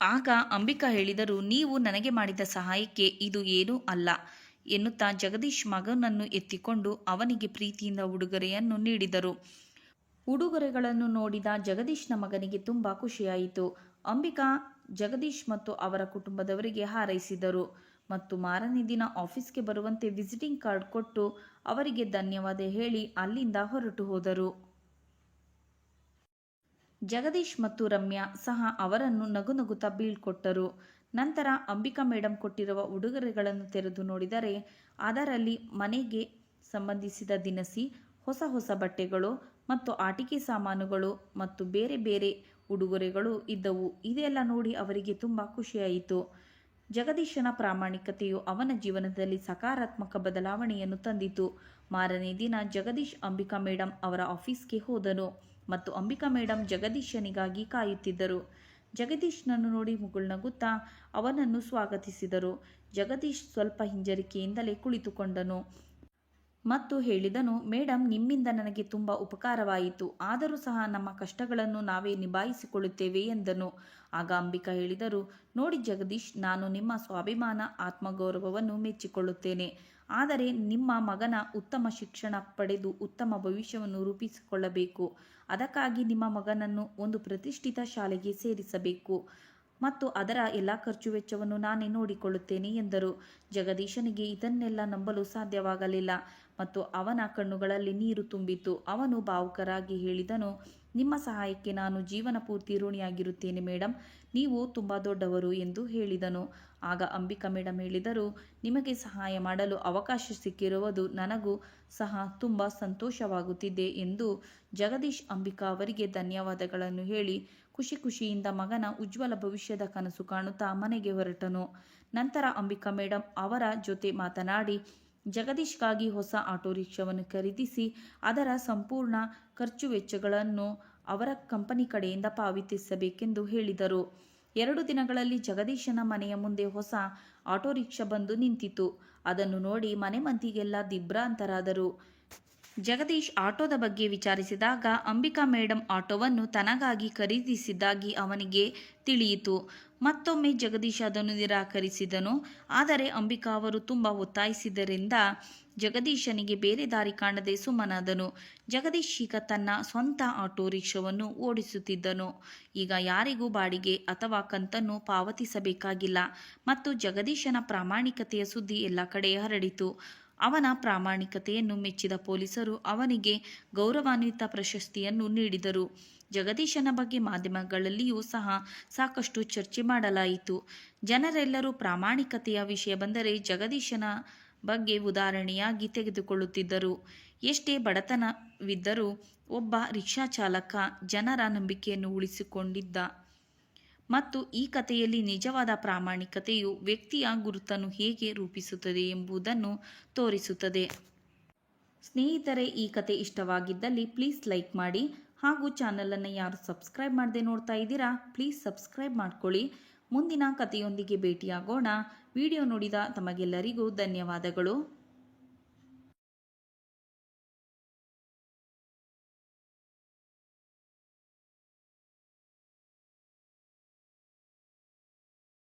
Speaker 1: ಆಗ ಅಂಬಿಕಾ ಹೇಳಿದರು, ನೀವು ನನಗೆ ಮಾಡಿದ ಸಹಾಯಕ್ಕೆ ಇದು ಏನೂ ಅಲ್ಲ ಎನ್ನುತ್ತಾ ಜಗದೀಶ್ ಮಗನನ್ನು ಎತ್ತಿಕೊಂಡು ಅವನಿಗೆ ಪ್ರೀತಿಯಿಂದ ಉಡುಗೊರೆಯನ್ನು ನೀಡಿದರು. ಉಡುಗೊರೆಗಳನ್ನು ನೋಡಿದ ಜಗದೀಶ್ನ ಮಗನಿಗೆ ತುಂಬ ಖುಷಿಯಾಯಿತು. ಅಂಬಿಕಾ ಜಗದೀಶ್ ಮತ್ತು ಅವರ ಕುಟುಂಬದವರಿಗೆ ಹಾರೈಸಿದರು. ಮತ್ತು ಮಾರನೇ ದಿನ ಆಫೀಸ್ಗೆ ಬರುವಂತೆ ವಿಸಿಟಿಂಗ್ ಕಾರ್ಡ್ ಕೊಟ್ಟು ಅವರಿಗೆ ಧನ್ಯವಾದ ಹೇಳಿ ಅಲ್ಲಿಂದ ಹೊರಟು ಹೋದರು. ಜಗದೀಶ್ ಮತ್ತು ರಮ್ಯಾ ಸಹ ಅವರನ್ನು ನಗು ನಗುತ್ತಾ ಬೀಳ್ಕೊಟ್ಟರು ನಂತರ ಅಂಬಿಕಾ ಮೇಡಂ ಕೊಟ್ಟಿರುವ ಉಡುಗೊರೆಗಳನ್ನು ತೆರೆದು ನೋಡಿದರೆ ಅದರಲ್ಲಿ ಮನೆಗೆ ಸಂಬಂಧಿಸಿದ ದಿನಸಿ, ಹೊಸ ಹೊಸ ಬಟ್ಟೆಗಳು ಮತ್ತು ಆಟಿಕೆ ಸಾಮಾನುಗಳು ಮತ್ತು ಬೇರೆ ಬೇರೆ ಉಡುಗೊರೆಗಳು ಇದ್ದವು. ಇದೆಲ್ಲ ನೋಡಿ ಅವರಿಗೆ ತುಂಬ ಖುಷಿಯಾಯಿತು. ಜಗದೀಶನ ಪ್ರಾಮಾಣಿಕತೆಯು ಅವನ ಜೀವನದಲ್ಲಿ ಸಕಾರಾತ್ಮಕ ಬದಲಾವಣೆಯನ್ನು ತಂದಿತು. ಮಾರನೇ ದಿನ ಜಗದೀಶ್ ಅಂಬಿಕಾ ಮೇಡಮ್ ಅವರ ಆಫೀಸ್ಗೆ ಹೋದನು ಮತ್ತು ಅಂಬಿಕಾ ಮೇಡಮ್ ಜಗದೀಶನಿಗಾಗಿ ಕಾಯುತ್ತಿದ್ದರು. ಜಗದೀಶ್ನನ್ನು ನೋಡಿ ಮುಗುಳ್ನಗುತ್ತಾ ಅವನನ್ನು ಸ್ವಾಗತಿಸಿದರು. ಜಗದೀಶ್ ಸ್ವಲ್ಪ ಹಿಂಜರಿಕೆಯಿಂದಲೇ ಕುಳಿತುಕೊಂಡನು. ಮತ್ತು ಹೇಳಿದನು ಮೇಡಮ್ ನಿಮ್ಮಿಂದ ನನಗೆ ತುಂಬ ಉಪಕಾರವಾಯಿತು. ಆದರೂ ಸಹ ನಮ್ಮ ಕಷ್ಟಗಳನ್ನು ನಾವೇ ನಿಭಾಯಿಸಿಕೊಳ್ಳುತ್ತೇವೆ, ಎಂದನು. ಆಗ ಅಂಬಿಕಾ ಹೇಳಿದರು, ನೋಡಿ ಜಗದೀಶ್, ನಾನು ನಿಮ್ಮ ಸ್ವಾಭಿಮಾನ, ಆತ್ಮಗೌರವವನ್ನು ಮೆಚ್ಚಿಕೊಳ್ಳುತ್ತೇನೆ. ಆದರೆ ನಿಮ್ಮ ಮಗನ ಉತ್ತಮ ಶಿಕ್ಷಣ ಪಡೆದು ಉತ್ತಮ ಭವಿಷ್ಯವನ್ನು ರೂಪಿಸಿಕೊಳ್ಳಬೇಕು. ಅದಕ್ಕಾಗಿ ನಿಮ್ಮ ಮಗನನ್ನು ಒಂದು ಪ್ರತಿಷ್ಠಿತ ಶಾಲೆಗೆ ಸೇರಿಸಬೇಕು. ಮತ್ತು ಅದರ ಎಲ್ಲ ಖರ್ಚು ವೆಚ್ಚವನ್ನು ನಾನೇ ನೋಡಿಕೊಳ್ಳುತ್ತೇನೆ, ಎಂದರು. ಜಗದೀಶನಿಗೆ ಇದನ್ನೆಲ್ಲ ನಂಬಲು ಸಾಧ್ಯವಾಗಲಿಲ್ಲ. ಮತ್ತು ಅವನ ಕಣ್ಣುಗಳಲ್ಲಿ ನೀರು ತುಂಬಿತು. ಅವನು ಭಾವುಕರಾಗಿ ಹೇಳಿದನು, ನಿಮ್ಮ ಸಹಾಯಕ್ಕೆ ನಾನು ಜೀವನ ಪೂರ್ತಿ ಋಣಿಯಾಗಿರುತ್ತೇನೆ ಮೇಡಮ್ ನೀವು ತುಂಬ ದೊಡ್ಡವರು ಎಂದು ಹೇಳಿದನು. ಆಗ ಅಂಬಿಕಾ ಮೇಡಮ್ ಹೇಳಿದರು, ನಿಮಗೆ ಸಹಾಯ ಮಾಡಲು ಅವಕಾಶ ಸಿಕ್ಕಿರುವುದು ನನಗೂ ಸಹ ತುಂಬ ಸಂತೋಷವಾಗುತ್ತಿದೆ ಎಂದು ಜಗದೀಶ್ ಅಂಬಿಕಾ ಅವರಿಗೆ ಧನ್ಯವಾದಗಳನ್ನು ಹೇಳಿ ಖುಷಿ ಖುಷಿಯಿಂದ ಮಗನ ಉಜ್ವಲ ಭವಿಷ್ಯದ ಕನಸು ಕಾಣುತ್ತಾ ಮನೆಗೆ ಹೊರಟನು. ನಂತರ ಅಂಬಿಕಾ ಮೇಡಮ್ ಅವರ ಜೊತೆ ಮಾತನಾಡಿ ಜಗದೀಶ್ಗಾಗಿ ಹೊಸ ಆಟೋ ರಿಕ್ಷಾವನ್ನು ಖರೀದಿಸಿ ಅದರ ಸಂಪೂರ್ಣ ಖರ್ಚು ವೆಚ್ಚಗಳನ್ನು ಅವರ ಕಂಪನಿ ಕಡೆಯಿಂದ ಪಾವತಿಸಬೇಕೆಂದು ಹೇಳಿದರು. ಎರಡು ದಿನಗಳಲ್ಲಿ ಜಗದೀಶನ ಮನೆಯ ಮುಂದೆ ಹೊಸ ಆಟೋ ರಿಕ್ಷಾ ಬಂದು ನಿಂತಿತು ಅದನ್ನು ನೋಡಿ ಮನೆ ಮಂದಿಗೆಲ್ಲ ದಿಗ್ಭ್ರಾಂತರಾದರು ಜಗದೀಶ್ ಆಟೋದ ಬಗ್ಗೆ ವಿಚಾರಿಸಿದಾಗ, ಅಂಬಿಕಾ ಮೇಡಮ್ ಆಟೋವನ್ನು ತನಗಾಗಿ ಖರೀದಿಸಿದ್ದಾಗಿ ಅವನಿಗೆ ತಿಳಿಯಿತು. ಮತ್ತೊಮ್ಮೆ ಜಗದೀಶ್ ಅದನ್ನು ನಿರಾಕರಿಸಿದನು. ಆದರೆ ಅಂಬಿಕಾ ಅವರು ತುಂಬ ಒತ್ತಾಯಿಸಿದ್ದರಿಂದ ಜಗದೀಶನಿಗೆ ಬೇರೆ ದಾರಿ ಕಾಣದೆ ಸುಮ್ಮನಾದನು. ಜಗದೀಶ್ ಈಗ ತನ್ನ ಸ್ವಂತ ಆಟೋ ರಿಕ್ಷಾವನ್ನು ಓಡಿಸುತ್ತಿದ್ದನು. ಈಗ ಯಾರಿಗೂ ಬಾಡಿಗೆ ಅಥವಾ ಕಂತನ್ನು ಪಾವತಿಸಬೇಕಾಗಿಲ್ಲ. ಮತ್ತು ಜಗದೀಶನ ಪ್ರಾಮಾಣಿಕತೆಯ ಸುದ್ದಿ ಎಲ್ಲ ಕಡೆ ಹರಡಿತು. ಅವನ ಪ್ರಾಮಾಣಿಕತೆಯನ್ನು ಮೆಚ್ಚಿದ ಪೊಲೀಸರು ಅವನಿಗೆ ಗೌರವಾನ್ವಿತ ಪ್ರಶಸ್ತಿಯನ್ನು ನೀಡಿದರು. ಜಗದೀಶನ ಬಗ್ಗೆ ಮಾಧ್ಯಮಗಳಲ್ಲಿಯೂ ಸಹ ಸಾಕಷ್ಟು ಚರ್ಚೆ ಮಾಡಲಾಯಿತು. ಜನರೆಲ್ಲರೂ ಪ್ರಾಮಾಣಿಕತೆಯ ವಿಷಯ ಬಂದರೆ ಜಗದೀಶನ ಬಗ್ಗೆ ಉದಾಹರಣೆಯಾಗಿ ತೆಗೆದುಕೊಳ್ಳುತ್ತಿದ್ದರು. ಎಷ್ಟೇ ಬಡತನವಿದ್ದರೂ ಒಬ್ಬ ರಿಕ್ಷಾ ಚಾಲಕ ಜನರ ನಂಬಿಕೆಯನ್ನು ಉಳಿಸಿಕೊಂಡಿದ್ದ ಮತ್ತು ಈ ಕಥೆಯಲ್ಲಿ ನಿಜವಾದ ಪ್ರಾಮಾಣಿಕತೆಯು ವ್ಯಕ್ತಿಯ ಗುರುತನ್ನು ಹೇಗೆ ರೂಪಿಸುತ್ತದೆ ಎಂಬುದನ್ನು ತೋರಿಸುತ್ತದೆ. ಸ್ನೇಹಿತರೆ, ಈ ಕತೆ ಇಷ್ಟವಾಗಿದ್ದಲ್ಲಿ ಪ್ಲೀಸ್ ಲೈಕ್ ಮಾಡಿ ಹಾಗೂ ಚಾನಲನ್ನು ಯಾರು ಸಬ್ಸ್ಕ್ರೈಬ್ ಮಾಡದೆ ನೋಡ್ತಾ ಇದ್ದೀರಾ ಪ್ಲೀಸ್ ಸಬ್ಸ್ಕ್ರೈಬ್ ಮಾಡ್ಕೊಳ್ಳಿ. ಮುಂದಿನ ಕಥೆಯೊಂದಿಗೆ ಭೇಟಿಯಾಗೋಣ. ವಿಡಿಯೋ ನೋಡಿದ ತಮಗೆಲ್ಲರಿಗೂ ಧನ್ಯವಾದಗಳು.